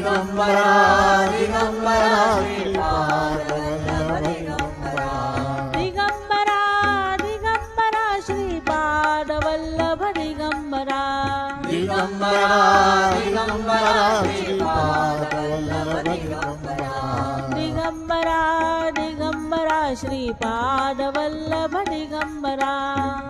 Digambara Digambara Digambara Digambara Sripada Vallabha Digambara Digambara Digambara Sripada Digambara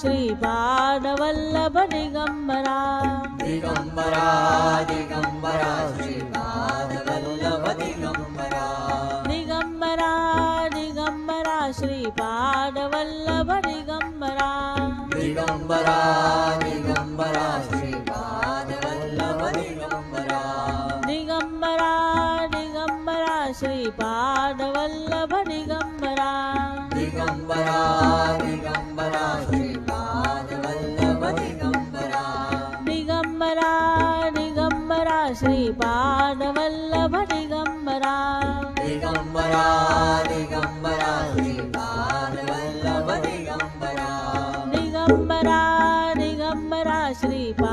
Shri బాణవల్లభ Digambara Digambara Digambara Shri బాణవల్లభ Digambara Digambara Digambara Shri బాణవల్లభ Digambara Digambara Digambara Shri బాణవల్లభ Digambara Digambara Digambara Shri బాణవల్లభ Digambara Digambara Digambara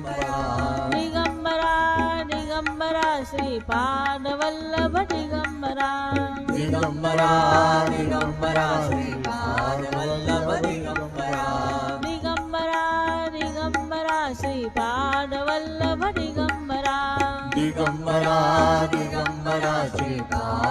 Digambara Shripad Vallabh Digambara Digambara Digambara Shripad Vallabh Digambara Digambara Digambara Shripad Vallabh Digambara Digambara Digambara Shripad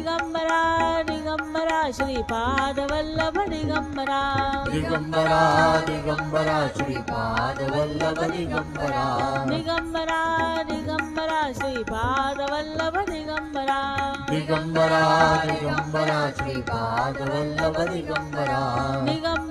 Digambara Sripada Vallabha Digambara Digambara Digambara Sripada Vallabha Digambara Digambara Digambara Sripada Vallabha Digambara Digambara Digambara Sripada Vallabha Digambara Digambara Digambara